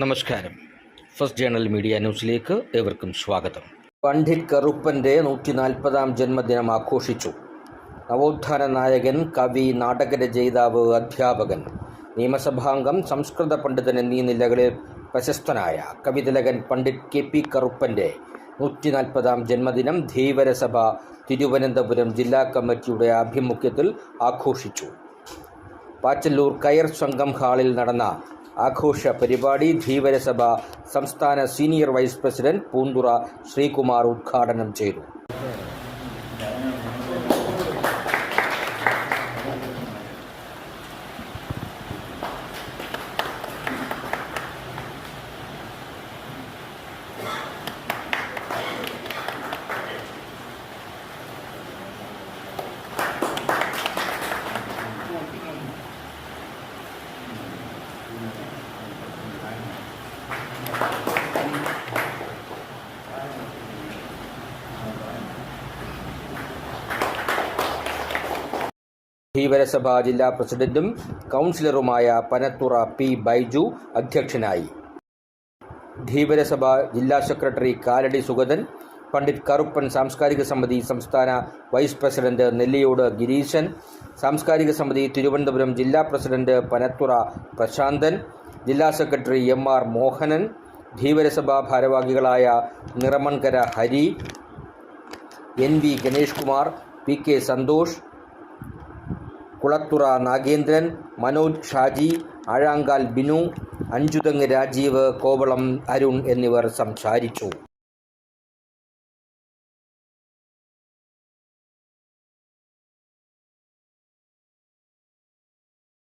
നമസ്കാരം. First journal media ന്യൂസിലേക്ക് ഏവർക്കും സ്വാഗതം. പണ്ഡിറ്റ് കറുപ്പന്റെ നൂറ്റി നാൽപ്പതാം ജന്മദിനം ആഘോഷിച്ചു. നവോത്ഥാന നായകൻ കവി നാടകരചയിതാവ് അധ്യാപകൻ നിയമസഭാംഗം സംസ്കൃത പണ്ഡിതൻ എന്നീ നിലകളിൽ പ്രശസ്തനായ കവിതിലകൻ പണ്ഡിറ്റ് കെ പി കറുപ്പന്റെ നൂറ്റി നാൽപ്പതാം ജന്മദിനം ധീവരസഭ തിരുവനന്തപുരം ജില്ലാ കമ്മിറ്റിയുടെ ആഭിമുഖ്യത്തിൽ ആഘോഷിച്ചു. പാച്ചല്ലൂർ കയർ സംഘം ഹാളിൽ നടന്ന ആഘോഷ പരിപാടി ധീവരസഭ സംസ്ഥാന senior vice president Poonthura Sreekumar ഉദ്ഘാടനം ചെയ്തു. ധീവരസഭ ജില്ലാ പ്രസിഡന്റും കൗൺസിലറുമായ പനത്തുറ പി ബൈജു അധ്യക്ഷനായി. ധീവരസഭ ജില്ലാ സെക്രട്ടറി കാലടി സുഗതൻ പണ്ഡിറ്റ് കറുപ്പൻ സാംസ്കാരിക സമിതി സംസ്ഥാന വൈസ് പ്രസിഡന്റ് നെല്ലിയോട് ഗിരീശൻ സാംസ്കാരിക സമിതി തിരുവനന്തപുരം ജില്ലാ പ്രസിഡന്റ് പനത്തുറ പ്രശാന്തൻ ജില്ലാ secretary M R Mohanan Dheevarasabha ഭാരവാഹികളായ Niramankara Hari N V Ganesh Kumar P K Santhosh Kulathura Nagendran Manoj Shaji Azhankal Binu Anchuthengu Rajeev Kovalam Arun എന്നിവർ സംസാരിച്ചു.